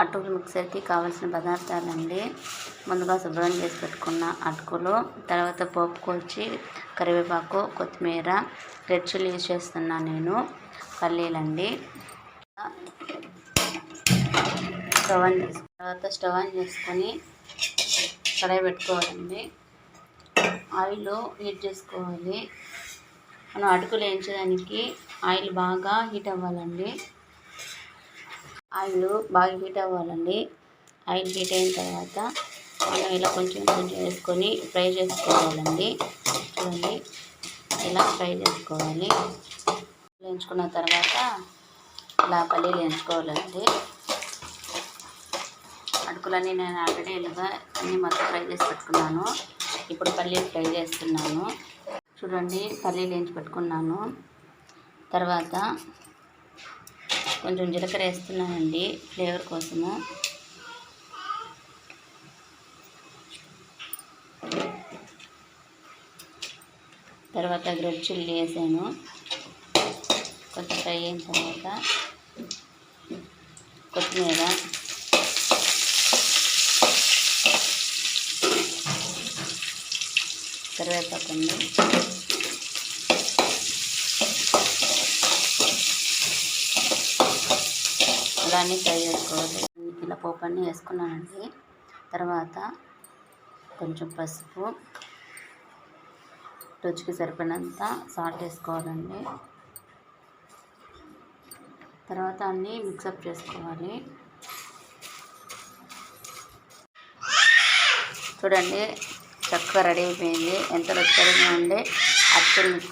అటుకులు మిక్సర్కి కావాల్సిన పదార్థాలండి. ముందుగా శుభ్రం చేసి పెట్టుకున్న అటుకులు తర్వాత పోపు వచ్చి కరివేపాకు కొత్తిమీర రెడ్ చిల్లీ యూజ్ చేస్తున్నాను నేను పల్లీలండి. స్టవ్ ఆన్ తర్వాత స్టవ్ ఆన్ చేసుకొని కడాయి పెట్టుకోవాలండి. ఆయిల్ హీట్ చేసుకోవాలి. మనం అటుకులు వేయించడానికి ఆయిల్ బాగా హీట్ అవ్వాలండి. ఆయిల్ బాగా హీట్ అవ్వాలండి. ఆయిల్ హీట్ అయిన తర్వాత మనం ఇలా కొంచెం కొంచెం వేసుకొని ఫ్రై చేసుకోవాలండి. చూడండి ఇలా ఫ్రై చేసుకోవాలి. వేయించుకున్న తర్వాత ఇలా పల్లీలు వేయించుకోవాలండి. అటుకులన్నీ నేను ఆల్రెడీ ఇలాగా అన్నీ మొత్తం ఫ్రై చేసి పెట్టుకున్నాను. ఇప్పుడు పల్లీలు ఫ్రై చేస్తున్నాను. చూడండి పల్లీలు వేయించి పెట్టుకున్నాను. తర్వాత కొంచెం జీలకర్ర వేస్తున్నానండి ఫ్లేవర్ కోసము. తర్వాత గ్రెడ్ చిల్లీ వేసాను. కొంచెం ఫ్రై అయిన తర్వాత కొత్తిమీర. కరివేపాకు అండి ఇలా అన్నీ ఫ్రై చేసుకోవాలి. ఇలా పోపు అన్నీ వేసుకున్నానండి. తర్వాత కొంచెం పసుపు రుచికి సరిపడినంత సాల్ట్ వేసుకోవాలండి. తర్వాత అన్నీ మిక్సప్ చేసుకోవాలి. చూడండి చక్కగా రెడీ అయిపోయింది. ఎంత రుచికరంగా ఉండే అటుకులు మిక్స్